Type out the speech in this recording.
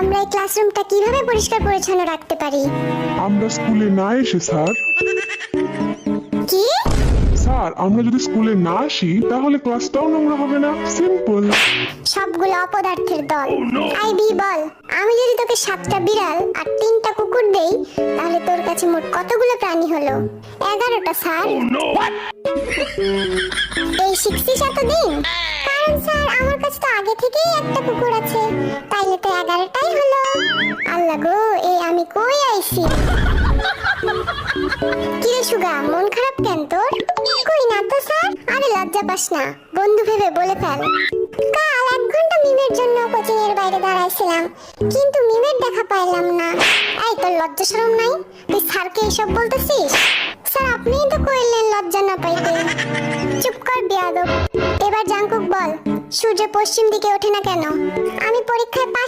আমরা এই ক্লাসরুমটা কীভাবে পরিষ্কার পরিচ্ছন্ন রাখতে পারি? আমরা স্কুলে না এসে স্যার। কি? স্যার আমরা যদি স্কুলে না আসি তাহলে ক্লাসটাও নোংরা হবে না। সিম্পল সবগুলো অপদার্থের দল। আইবি বল। আমি যদি তোকে সাতটা বিড়াল আর তিনটা কুকুর দেই তাহলে তোর কাছে মোট কতগুলো প্রাণী হলো? এগারোটা স্যার। এই শিখছিস এতদিন? কারণ স্যার আমার কাছে তো আগে থেকেই একটা কুকুর আছে। আল্লাহ গো এই আমি কই আইছি? কিরে সুগা, মন খারাপ কেন তোর? কই না তো স্যার, আরে লজ্জা পাস না, বন্ধু ভেবে বলে ফেল। কাল এক ঘণ্টা মিমের জন্য কোচিং এর বাইরে দাঁড়াইছিলাম, কিন্তু মিমের দেখা পাইলাম না। এই তোর লজ্জা শরম নাই? তুই স্যারকে এসব বলতেছিস? স্যার, আপনিই তো কইলেন লজ্জা না পাইতে। চুপ কর বিয়াদব। এবার জাঙ্কুক বল, সূর্য পশ্চিম দিকে ওঠে না কেন? আমি পরীক্ষায় পাশ